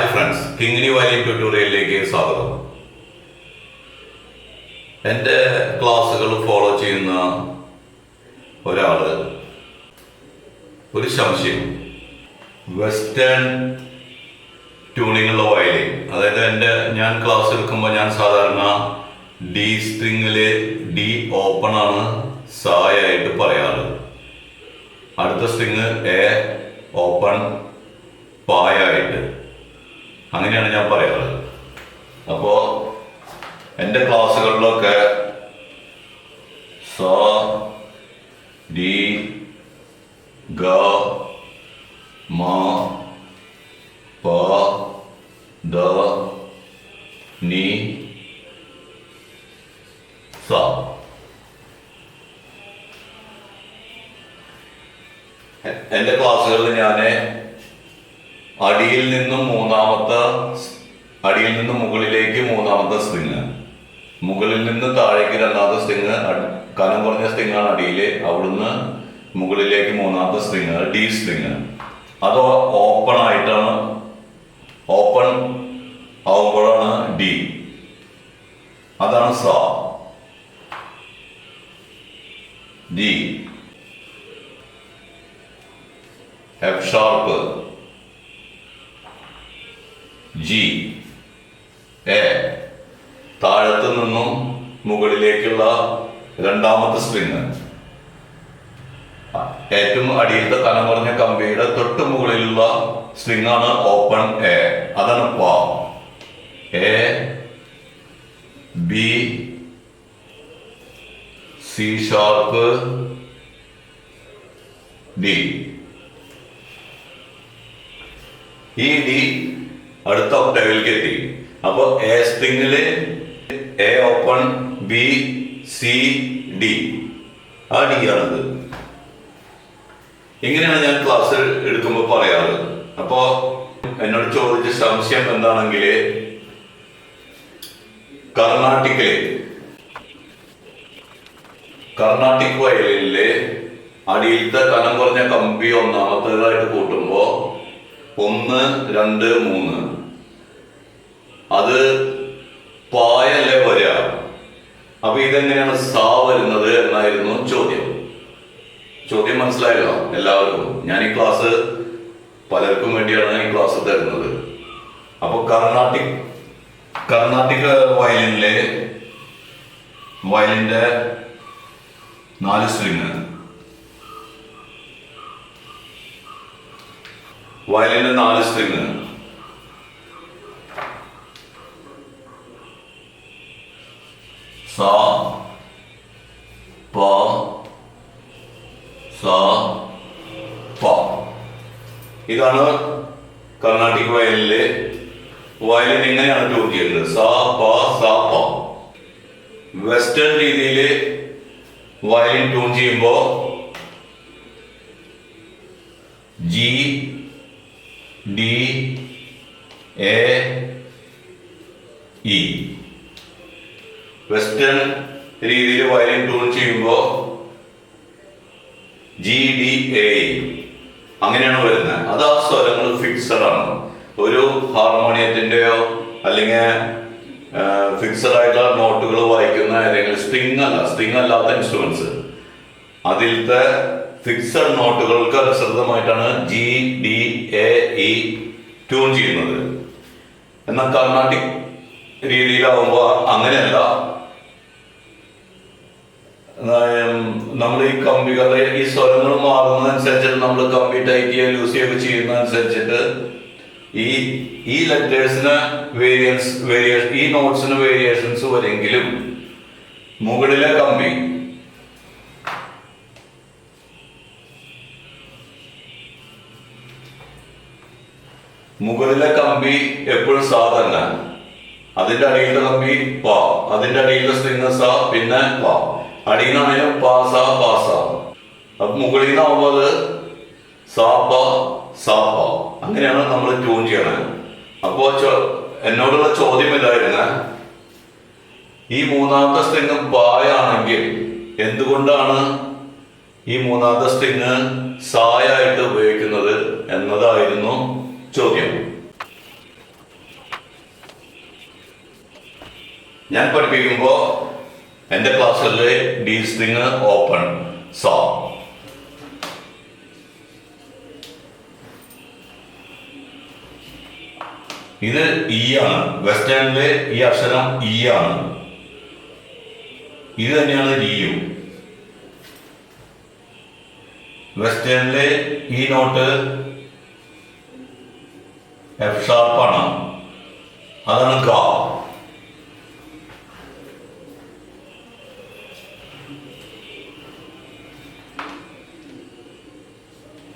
Hi friends Kingini Valley ട്യൂട്ടോറിയലിലേക്ക് സ്വാഗതം. എന്റെ ക്ലാസ്സുകൾ ഫോളോ ചെയ്യുന്ന ഒരാൾ ഒരു സംശയം. വെസ്റ്റേൺ ട്യൂണിങ്ങുള്ള വയലിൻ അതായത് എന്റെ ഞാൻ ക്ലാസ് എടുക്കുമ്പോൾ ഞാൻ സാധാരണ ഡി സ്ട്രിങ്ങിൽ ഡി ഓപ്പൺ ആണ് സായായിട്ട് പറയാറ്. അടുത്ത സ്ട്രിങ് എ ഓപ്പൺ പായായിട്ട്. അങ്ങനെയാണ് ഞാൻ പറയാറ് അപ്പോ എന്റെ ക്ലാസ്സുകളിലൊക്കെ താഴേക്ക് രണ്ടാമത്തെ സ്ട്രിങ് കനം കുറഞ്ഞ സ്ട്രിങ് ആണ് അടിയിൽ അവിടുന്ന് മുകളിലേക്ക് മൂന്നാമത്തെ സ്ട്രിങ് ഡി സ്ട്രിങ് അത് ഓപ്പൺ ആയിട്ടാണ്. ഓപ്പൺ ആവുമ്പോഴാണ് ഡി അതാണ് സ D F sharp G A താഴത്ത് നിന്നും മുകളിലേക്കുള്ള രണ്ടാമത്തെ സ്ട്രിങ് ഏറ്റവും അടിയിലത്തെ കനം കുറഞ്ഞ കമ്പിയുടെ തൊട്ട് മുകളിലുള്ള സ്ട്രിങ് ആണ് ഓപ്പൺ എ അതാണ് പ A B C sharp D ഈ ഡി അടുത്ത ഒക്ടേവിലേക്ക് എത്തി. അപ്പൊ A സ്ട്രിങ്ങിൽ A open B C D ആ ഡി ആണത്. ഇങ്ങനെയാണ് ഞാൻ ക്ലാസ് എടുക്കുമ്പോൾ പറയാറ്. അപ്പോ എന്നോട് ചോദിച്ച സംശയം എന്താണെങ്കിൽ കർണാട്ടിക്കിലെ കർണാട്ടിക് വയലിലെ അടിയിലത്തെ കനം കുറഞ്ഞ കമ്പി ഒന്നാമത്തേതായിട്ട് കൂട്ടുമ്പോ ഒന്ന് രണ്ട് മൂന്ന്. അത് പായല്ലേ വരിക. അപ്പൊ ഇതെങ്ങനെയാണ് സാ വരുന്നത് എന്നായിരുന്നു ചോദ്യം. ചോദ്യം മനസ്സിലായല്ലോ എല്ലാവർക്കും. ഞാൻ ഈ ക്ലാസ് പലർക്കും വേണ്ടിയാണ് ഈ ക്ലാസ് തരുന്നത്. അപ്പൊ കർണാട്ടിക് കർണാട്ടിക് വയലിനിലെ വയലിന്റെ നാല് സ്ട്രിങ് വയലിന്റെ നാല് സ്ട്രിങ് സ പ സ പ ഇതാണ് കർണാട്ടിക് വയലിലെ വയലിൻ എങ്ങനെയാണ് ട്യൂൺ ചെയ്യുന്നത് സ പ സ പ. വെസ്റ്റേൺ രീതിയിൽ വയലിൻ ട്യൂൺ ചെയ്യുമ്പോൾ G D A E western രീതിയിൽ വയലിൻ ട്യൂൺ ചെയ്യുമ്പോൾ ജി ഡി എ അങ്ങനെയാണ് വരുന്നത്. അത് ആ സ്വരങ്ങൾ ഫിക്സഡ് ആണ്. ഒരു ഹാർമോണിയത്തിന്റെയോ അല്ലെങ്കിൽ ഫിക്സഡ് ആയിട്ടുള്ള നോട്ടുകൾ വായിക്കുന്ന അല്ലെങ്കിൽ സ്ട്രിങ് അല്ല സ്ട്രിങ് അല്ലാത്ത ഇൻസ്ട്രുമെന്റ്സ് അതിലത്തെ ഫിക്സഡ് നോട്ടുകൾക്ക് അനുസൃതമായിട്ടാണ് G D A E tune ചെയ്യുന്നത്. എന്നാൽ കർണാട്ടിക് രീതിയിലാവുമ്പോൾ അങ്ങനെയല്ല. നമ്മൾ ഈ കമ്പികളുടെ ഈ സ്വരങ്ങൾ മാറുന്നതനുസരിച്ചിട്ട് നമ്മൾ കമ്പി ടൈറ്റ് ചെയ്യുക ലൂസ് ചെയ്യുക ചെയ്യുന്നതനുസരിച്ചിട്ട് ഈ ഈ ലെറ്റേഴ്സിന് വേരിയൻസ് വേരിയേഷൻ ഈ നോട്ട്സിന് വേരിയേഷൻസ് വരെങ്കിലും മുകളിലെ കമ്പി മുകളിലെ കമ്പി എപ്പോഴും സാ തന്നെ. അതിന്റെ അടിയിലെ കമ്പി പാ. അതിന്റെ അടിയിലെ സ്ട്രിങ് സ പിന്നെ പ. അടിയിൽ പാസ പാസ. അപ്പൊ മുകളിൽ നിന്നാവുമ്പോൾ അത് സാപ്പ സാപ്പ അങ്ങനെയാണ് നമ്മൾ ട്യൂൺ ചെയ്യണത് അപ്പോൾ എന്നോടുള്ള ചോദ്യം ഇതായിരുന്ന ഈ മൂന്നാമത്തെ സ്ട്രിങ് ബായാണെങ്കിൽ എന്തുകൊണ്ടാണ് ഈ മൂന്നാമത്തെ സ്ട്രിങ് സായായിട്ട് ഉപയോഗിക്കുന്നത് എന്നതായിരുന്നു ചോദ്യം. ഞാൻ പഠിപ്പിക്കുമ്പോൾ എന്റെ ക്ലാസ്സിലെ ഡി സ്ട്രിങ് ഓപ്പൺ സോ ഇത് ഇ ആണ്. വെസ്റ്റേണിലെ ഈ അക്ഷരം ഇ ആണ്. ഇത് തന്നെയാണ് ലിയു വെസ്റ്റേണിലെ ഈ നോട്ട് എഫ് ഷാർപ്പാണ് അതാണ് ഗ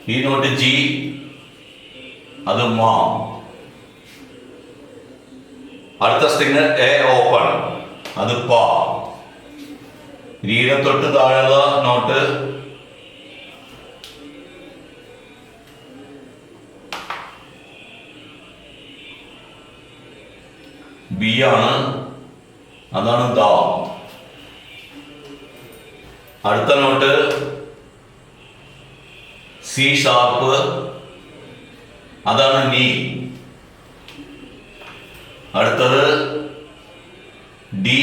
ഈ നോട്ട് ജി അത് മാ അടുത്ത സ്ട്രിങ് എ ഓപ്പൺ അത് പ. രീടെ തൊട്ട് താഴെയുള്ള നോട്ട് ബി ആണ് അതാണ് ദ. അടുത്ത നോട്ട് സി ഷാർപ്പ് അതാണ് നീ അടുത്തത് ഡി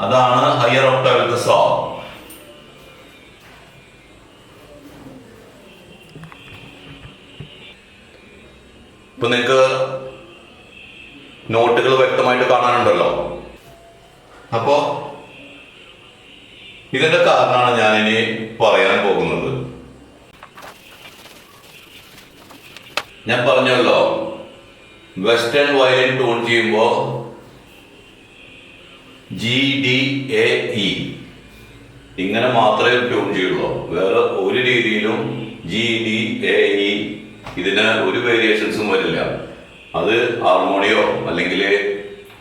അതാണ് ഹയർ ഒക്ടാവ് സോ ഇപ്പൊ നിങ്ങൾക്ക് നോട്ടുകൾ വ്യക്തമായിട്ട് കാണാനുണ്ടല്ലോ. അപ്പോ ഇതിന്റെ കാരണമാണ് ഞാൻ ഇനി പറയാൻ പോകുന്നത്. ഞാൻ പറഞ്ഞല്ലോ വെസ്റ്റേൺ വയലിൻ ട്യൂൺ ചെയ്യുമ്പോൾ ജി ഡി എ ഇ ഇങ്ങനെ മാത്രമേ ട്യൂൺ ചെയ്യുള്ളൂ. വേറെ ഒരു രീതിയിലും ജി ഡി എ ഇ ഇതിന് ഒരു വേരിയേഷൻസും വരില്ല. അത് ഹാർമോണിയോ അല്ലെങ്കിൽ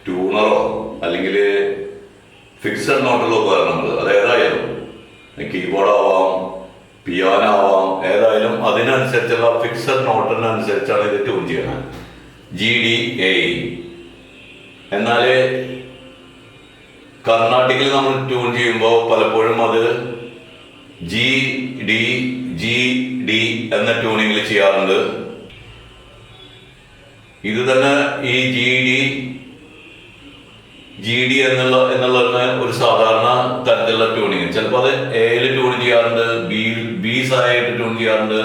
ട്യൂണറോ അല്ലെങ്കിൽ ഫിക്സഡ് നോട്ടുള്ള ഉപകരണങ്ങൾ അത് ഏതായാലും. കീബോർഡ് ആവാം പിയാനോ ആവാം ഏതായാലും അതിനനുസരിച്ചുള്ള ഫിക്സഡ് നോട്ടിനനുസരിച്ചാണ് ഇത് ട്യൂൺ ചെയ്യണത് ജി ഡി എ എന്നാൽ കർണാടകയിൽ നമ്മൾ ട്യൂൺ ചെയ്യുമ്പോൾ പലപ്പോഴും അത് ജി ഡി ജി ഡി എന്ന ട്യൂണിങ്ങിൽ ചെയ്യാറുണ്ട്. ഇത് തന്നെ ഈ ജി ഡി ജി ഡി എന്നുള്ള എന്നുള്ള ഒരു സാധാരണ തരത്തിലുള്ള ട്യൂണിങ് ചിലപ്പോൾ അത് എയിൽ ട്യൂൺ ചെയ്യാറുണ്ട് ബി ബി സായിട്ട് ട്യൂൺ ചെയ്യാറുണ്ട്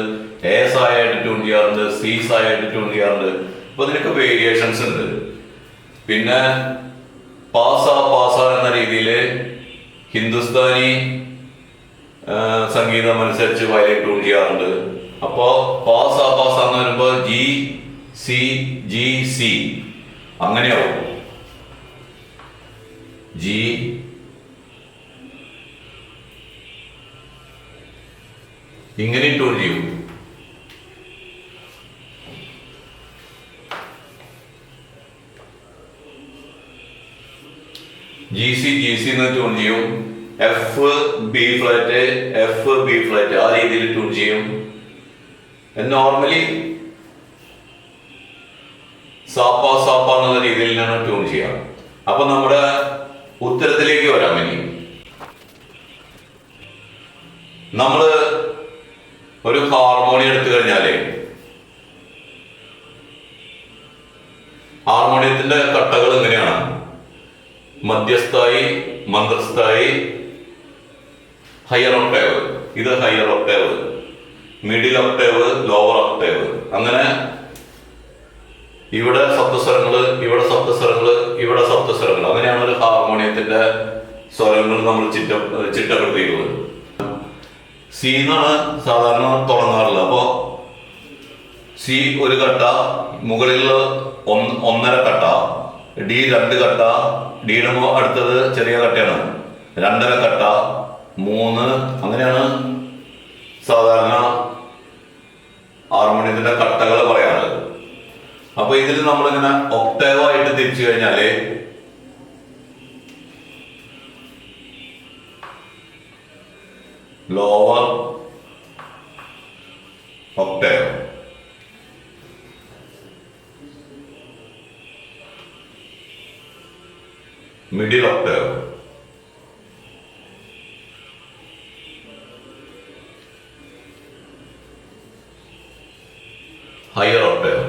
എ സായിട്ട് ട്യൂൺ ചെയ്യാറുണ്ട് സി സായിട്ട് ട്യൂൺ ചെയ്യാറുണ്ട്. അപ്പൊ ഇതിനൊക്കെ വേരിയേഷൻസ് ഉണ്ട്. പിന്നെ പാസ പാസ എന്ന രീതിയിൽ ഹിന്ദുസ്ഥാനി സംഗീതം അനുസരിച്ച് വയലിൻ ട്യൂൺ ചെയ്യാറുണ്ട്. അപ്പോ പാസ പാസ എന്ന് വരുമ്പോൾ ജി സി ജി സി അങ്ങനെയാവും. ജി ഇങ്ങനെ ട്യൂൺ ചെയ്യും ജി സി ജി സി എന്ന് ട്യൂൺ ചെയ്യും F B flat F B flat ആ രീതിയിൽ ട്യൂൺ ചെയ്യും നോർമലി സാപ്പ സാപ്പ എന്നുള്ള രീതിയിലാണ് ട്യൂൺ ചെയ്യുക. അപ്പൊ നമ്മുടെ ഉത്തരത്തിലേക്ക് വരാം ഇനി നമ്മൾ ഒരു ഹാർമോണിയം എടുത്തു കഴിഞ്ഞാലേ ഹാർമോണിയത്തിന്റെ കട്ടകൾ എങ്ങനെയാണ് മധ്യസ്ഥായി മന്ത്രസ്ഥായി ഹയർ ഒക്ടേവ് ഇത് higher octave middle octave lower octave അങ്ങനെ ഇവിടെ സപ്തസ്വരങ്ങൾ ഇവിടെ സപ്തസ്വരങ്ങൾ ഇവിടെ സപ്തസ്വരങ്ങൾ അങ്ങനെയാണ് ഒരു ഹാർമോണിയത്തിന്റെ സ്വരങ്ങൾ നമ്മൾ ചിട്ട ചിട്ടപ്പെടുത്തിയിട്ടുള്ളത് സി എന്നാണ് സാധാരണ തുടങ്ങാറില്ല അപ്പോ സി ഒരു കട്ട മുകളിൽ ഒന്ന് ഒന്നര കട്ട ഡി രണ്ട് കട്ട ഡിയുടെ അടുത്തത് ചെറിയ കട്ടയാണ് രണ്ടര കട്ട മൂന്ന് അങ്ങനെയാണ് സാധാരണ ഹാർമോണിയത്തിന്റെ കട്ടകൾ പറയാറ് അപ്പൊ ഇതിൽ നമ്മളിങ്ങനെ ഒക്ടേവായിട്ട് തിരിച്ചു കഴിഞ്ഞാൽ lower octave middle octave higher octave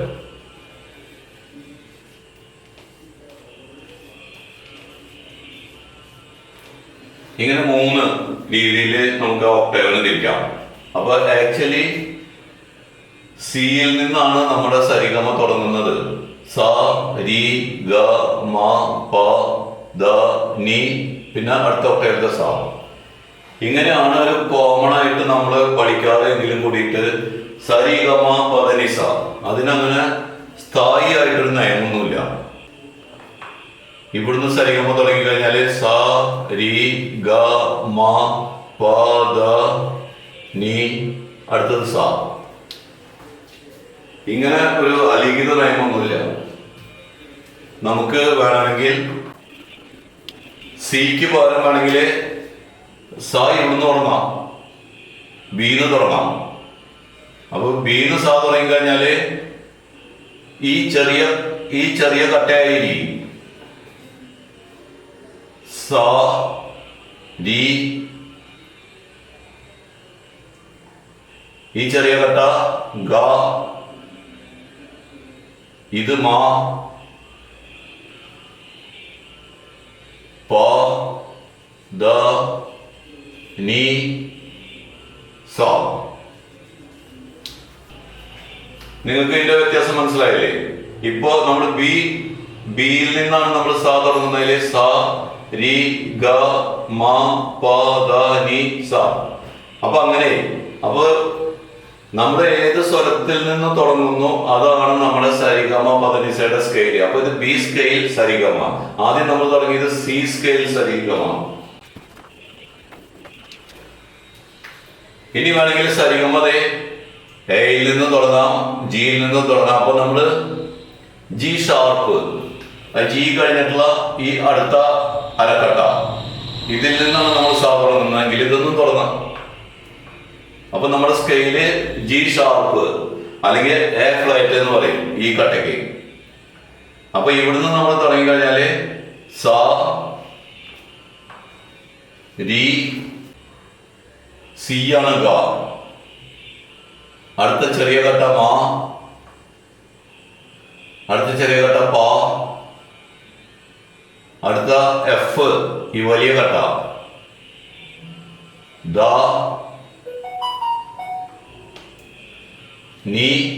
ഇങ്ങനെ മൂന്ന് രീതിയിൽ നമുക്ക് ഒക്ടേവിന് തിരിക്കാം. അപ്പൊ ആക്ച്വലി സിയിൽ നിന്നാണ് നമ്മുടെ സരിഗമ തുടങ്ങുന്നത്. സ രി ഗ മ പ ദ നി പിന്നെ അടുത്ത ഒക്ടേവിലത്തെ സ. ഇങ്ങനെയാണ് ഒരു കോമൺ ആയിട്ട് നമ്മൾ പഠിക്കാതെ എങ്കിലും കൂടിയിട്ട് സരിഗമ പദനിസ. അതിനങ്ങനെ സ്ഥായി ആയിട്ടൊരു നയമൊന്നുമില്ല ഇവിടുന്ന് സരിഗമ തുടങ്ങി കഴിഞ്ഞാൽ സ രി ഗ മ പ ദ നി അടുത്തത് സ. ഇങ്ങനെ ഒരു അലിഖിത നയമൊന്നുമില്ല നമുക്ക് വേണമെങ്കിൽ സിക്ക് പകരം വേണമെങ്കിൽ സ ഇവിടുന്ന് തുടങ്ങാം. ബീന്ന് തുടങ്ങാം. അപ്പൊ ബീന്ന് സ തുടങ്ങി കഴിഞ്ഞാൽ ഈ ചെറിയ ഈ ചെറിയ കട്ടയായിരിക്കും. സ രി ഈ ചെറിയ കട്ട ഗ. ഇത് മാ. പ. ദ. നീ. സ. നിങ്ങൾക്ക് ഇതിന്റെ വ്യത്യാസം മനസ്സിലായില്ലേ? ഇപ്പോ നമ്മൾ ബി ബിയിൽ നിന്നാണ് നമ്മൾ സ തുടങ്ങുന്നതിലെ സ രി ഗ മ പ ദ നി സ. അപ്പൊ അങ്ങനെ അപ്പൊ നമ്മുടെ ഏത് സ്വരത്തിൽ നിന്ന് തുടങ്ങുന്നു അതാണ് നമ്മുടെ സരിഗമ പദനിസയുടെ സ്കെയിൽ അപ്പൊ ഇത് ബി സ്കെയിൽ സരിഗമ. ആദ്യം നമ്മൾ തുടങ്ങിയത് സി സ്കെയിൽ സരിഗമ. ഇനി വേണമെങ്കിൽ സരിഗമതേ എയിൽ നിന്ന് തുടങ്ങാം ജിയിൽ നിന്ന് തുടങ്ങാം. അപ്പൊ നമ്മൾ ജി ഷാർപ്പ് ജി കഴിഞ്ഞിട്ടുള്ള ഈ അടുത്ത അരക്കട്ട. ഇതിൽ നിന്നാണ് നമ്മൾ സാ തുടങ്ങുന്നതെങ്കിൽ ഇതൊന്നും തുടങ്ങാം അപ്പൊ നമ്മുടെ സ്കെയിൽ ജി ഷാർപ്പ് അല്ലെങ്കിൽ എ ഫ്ലൈറ്റ് എന്ന് പറയും ഈ കട്ടയ്ക്ക്. അപ്പൊ ഇവിടുന്ന് നമ്മൾ തുടങ്ങി കഴിഞ്ഞാൽ സ രി സി ആണ് ഗ. അടുത്ത ചെറിയ കട്ട മാ. അടുത്ത ചെറിയ കട്ട പ. അടുത്ത എഫ് ഈ വലിയ കട്ട. ദ. നീ.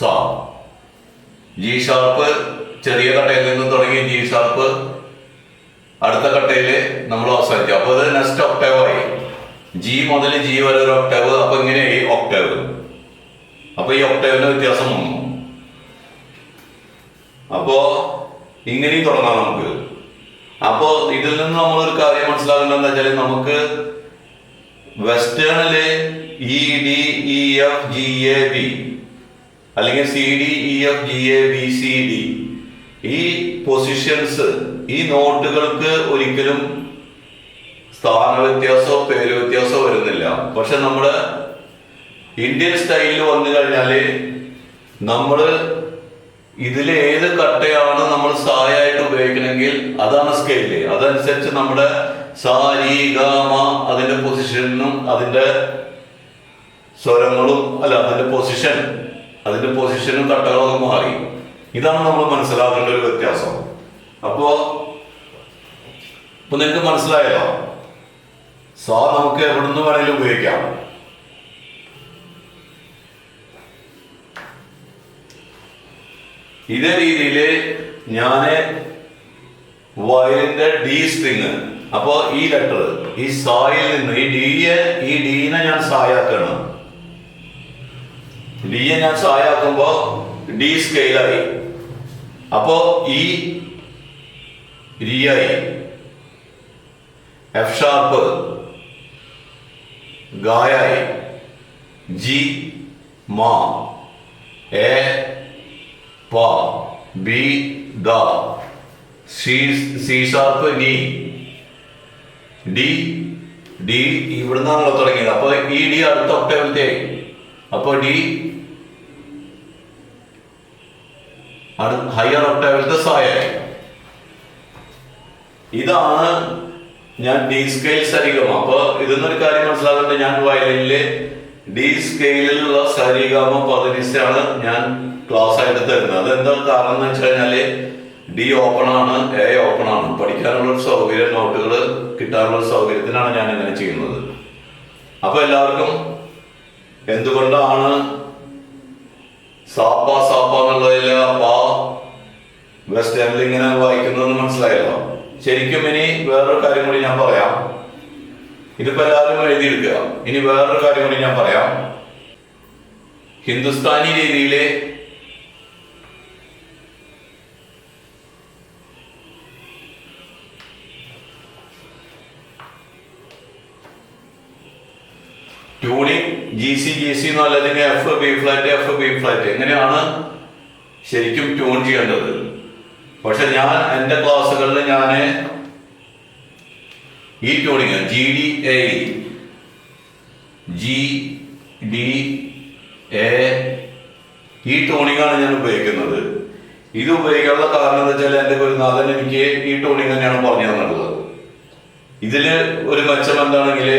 സ. ജി ഷാർപ്പ് ചെറിയ കട്ടയിൽ നിന്നും തുടങ്ങി ജി ഷാർപ്പ് അടുത്ത കട്ടയിൽ നമ്മൾ അവസാനിച്ചു. അപ്പൊ അത് നെക്സ്റ്റ് ഒക്ടേവ് ആയി. ജി മുതൽ ജി വരെ ഒരു ഒക്ടേവ് അപ്പൊ ഇങ്ങനെയായി ഒക്ടേവ് അപ്പൊ ഈ ഒക്ടേവിന് വ്യത്യാസം വന്നു. അപ്പോ ഇങ്ങനെയും തുടങ്ങാം നമുക്ക്. അപ്പോ ഇതിൽ നിന്ന് നമ്മൾ ഒരു കാര്യം മനസ്സിലാക്കേണ്ടത് എന്താ വെച്ചാൽ നമുക്ക് വെസ്റ്റേണിൽ E D E F G A B അല്ലെങ്കിൽ C D E F G A B C D ഈ പൊസിഷൻസ് ഈ നോട്ടുകൾക്ക് ഒരിക്കലും സ്ഥാന വ്യത്യാസമോ പേര് വ്യത്യാസമോ വരുന്നില്ല. പക്ഷെ നമ്മുടെ ഇന്ത്യൻ സ്റ്റൈലിൽ വന്നു കഴിഞ്ഞാൽ നമ്മൾ ഇതിൽ ഏത് കട്ടയാണ് നമ്മൾ സായായിട്ട് ഉപയോഗിക്കണമെങ്കിൽ അതാണ് സ്കെയിൽ അതനുസരിച്ച് നമ്മുടെ സാ രീ ഗ അതിന്റെ പൊസിഷനും അതിന്റെ സ്വരങ്ങളും അല്ല അതിന്റെ പൊസിഷൻ അതിന്റെ പൊസിഷനും കട്ടകളൊക്കെ മാറി. ഇതാണ് നമ്മൾ മനസ്സിലാക്കേണ്ട ഒരു വ്യത്യാസം. അപ്പോ ഇപ്പൊ നിങ്ങൾക്ക് മനസ്സിലായോ സാ നമുക്ക് എവിടുന്ന് വേണമെങ്കിലും ഉപയോഗിക്കാം. ഇതേ രീതിയിൽ ഞാൻ വയലിന്റെ ഡി സ്ട്രിങ്. അപ്പോ ഈ ലെറ്റർ ഈ സായിൽ നിന്ന് ഈ ഡിയെ ഈ ഡീനെ ഞാൻ സായാക്കണം. ഡിയെ ഞാൻ സായാക്കുമ്പോ ഡി സ്കെയിലായി. അപ്പോ ഈ റിയായി എഫ് ഷാർപ്പ് ഗായായി. ജി മാ. എ പ ബി ദ. സി സി ഷാർപ്പ് നീ ഡി ഡി ഇവിടുന്നാണല്ലോ തുടങ്ങിയത്. അപ്പൊ ഈ ഡി അടുത്ത ഒക്ടേവിലത്തെ അപ്പൊ ഡി ഹയർ ഒക്ടേവിലത്തെ സായായി ഇതാണ് ഞാൻ ഡി സ്കെയിൽ സരിഗമ അപ്പൊ ഇതെന്നൊരു കാര്യം മനസ്സിലാകുന്നുണ്ട് ഞാൻ വയലിനിൽ ഡി സ്കെയിലിലുള്ള സരിഗമ പതിനിസാണ് ഞാൻ ക്ലാസ് ആയിട്ട് തരുന്നത്. അതെന്താ കാരണം എന്ന് വെച്ച് കഴിഞ്ഞാൽ ഡി ഓപ്പൺ ആണ് എ ഓപ്പൺ ആണ്. പഠിക്കാനുള്ള ഒരു സൗകര്യം നോട്ടുകൾ കിട്ടാനുള്ള സൗകര്യത്തിനാണ് ഞാൻ ഇങ്ങനെ ചെയ്യുന്നത്. അപ്പൊ എല്ലാവർക്കും എന്തുകൊണ്ടാണ് സാപ്പ സാപ്പ എന്നുള്ളതിൽ പാ ഇങ്ങനെ വായിക്കുന്നത് മനസ്സിലായല്ലോ? ശരിക്കും ഇനി വേറൊരു കാര്യം കൂടി ഞാൻ പറയാം. ഇതിപ്പോ എല്ലാവരും എഴുതിയെടുക്കുക. ഇനി വേറൊരു കാര്യം കൂടി ഞാൻ പറയാം. ഹിന്ദുസ്ഥാനി രീതിയിലെ tuning G C G C എന്നോ അല്ലെങ്കിൽ F B flat F B flat എങ്ങനെയാണ് ശരിക്കും ട്യൂൺ ചെയ്യേണ്ടത്? പക്ഷെ ഞാൻ എന്റെ ക്ലാസ്സുകളിൽ ഞാൻ ഈ tuning G D A G D A ഈ ടോണിങ്ങാണ് ഞാൻ ഉപയോഗിക്കുന്നത്. ഇത് ഉപയോഗിക്കാനുള്ള കാരണം എന്താ വെച്ചാൽ എന്റെ ഗുരുനാഥൻ എനിക്ക് ഈ ടോണിങ് തന്നെയാണ് പറഞ്ഞു തന്നിട്ടുള്ളത്. ഇതിൽ ഒരു മെച്ചം എന്താണെങ്കിൽ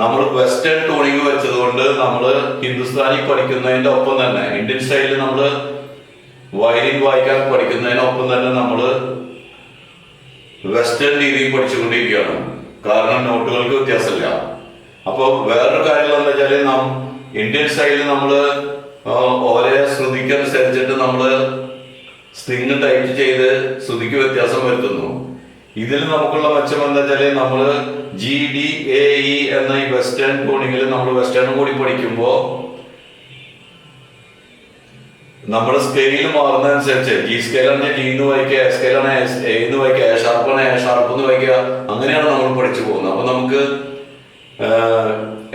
നമ്മൾ വെസ്റ്റേൺ ടോണിങ് വെച്ചതുകൊണ്ട് നമ്മൾ ഹിന്ദുസ്ഥാനി പഠിക്കുന്നതിന്റെ ഒപ്പം തന്നെ ഇന്ത്യൻ സ്റ്റൈലിൽ നമ്മൾ വയലിൻ വായിക്കാൻ പഠിക്കുന്നതിനൊപ്പം തന്നെ നമ്മൾ വെസ്റ്റേൺ രീതിയിൽ പഠിച്ചുകൊണ്ടിരിക്കുകയാണ്. കാരണം നോട്ടുകൾക്ക് വ്യത്യാസമില്ല. അപ്പോൾ വേറൊരു കാര്യം എന്താ വെച്ചാൽ നാം ഇന്ത്യൻ സ്റ്റൈലിൽ നമ്മൾ ഓരോ ശ്രുതിക്കനുസരിച്ചിട്ട് നമ്മൾ സ്ട്രിങ് ടൈറ്റ് ചെയ്ത് ശ്രുതിക്ക് വ്യത്യാസം വരുത്തുന്നു. ഇതിൽ നമുക്കുള്ള മെച്ചം എന്താ വെച്ചാൽ നമ്മൾ ജി ഡി എ ഇ എന്ന ഈ വെസ്റ്റേൺ കോണിങ്ങിൽ നമ്മൾ വെസ്റ്റേൺ കൂടി പഠിക്കുമ്പോൾ നമ്മുടെ സ്കെയിൽ മാറുന്നതനുസരിച്ച് ഈ സ്കെയിലാണ് ഞാൻ എന്ന് വായിക്കുക സ്കെയിലാണ് എന്ന് വായിക്കുക ഷാർപ്പാണ് ഷാർപ്പ് എന്ന് വായിക്കുക. അങ്ങനെയാണ് നമ്മൾ പഠിച്ചു പോകുന്നത്. അപ്പൊ നമുക്ക്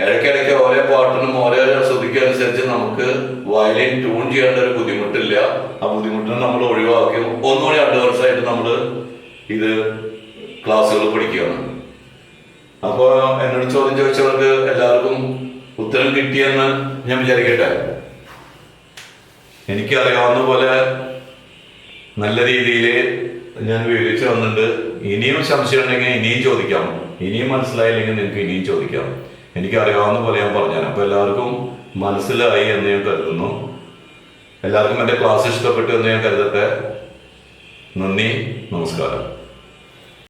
ഇടയ്ക്കിടയ്ക്ക് ഓരോ പാട്ടിനും ഓരോ ശ്രുതിക്കും അനുസരിച്ച് നമുക്ക് വയലിൻ ട്യൂൺ ചെയ്യേണ്ട ഒരു ബുദ്ധിമുട്ടില്ല. ആ ബുദ്ധിമുട്ടിനെ നമ്മൾ ഒഴിവാക്കി. ഒന്നുകൂടി അഡ്വാൻസ് ആയിട്ട് നമ്മൾ ഇത് ക്ലാസ്സുകൾ പഠിക്കുകയാണ്. അപ്പോൾ എന്നോട് ചോദ്യം ചോദിച്ചവർക്ക് എല്ലാവർക്കും ഉത്തരം കിട്ടിയെന്ന് ഞാൻ വിചാരിക്കട്ടെ? എനിക്കറിയാവുന്ന പോലെ നല്ല രീതിയിൽ ഞാൻ വിവരിച്ചു വന്നിട്ടുണ്ട് ഇനിയും സംശയം ഉണ്ടെങ്കിൽ ഇനിയും ചോദിക്കാം. ഇനിയും മനസ്സിലായില്ലെങ്കിൽ നിങ്ങൾക്ക് ഇനിയും ചോദിക്കാം. എനിക്കറിയാവുന്ന പോലെ ഞാൻ പറഞ്ഞുതരാം. അപ്പോൾ എല്ലാവർക്കും മനസ്സിലായി എന്ന് ഞാൻ കരുതുന്നു. എല്ലാവർക്കും എന്റെ ക്ലാസ് ഇഷ്ടപ്പെട്ടു എന്ന് ഞാൻ കരുതട്ടെ. നന്ദി. നമസ്കാരം.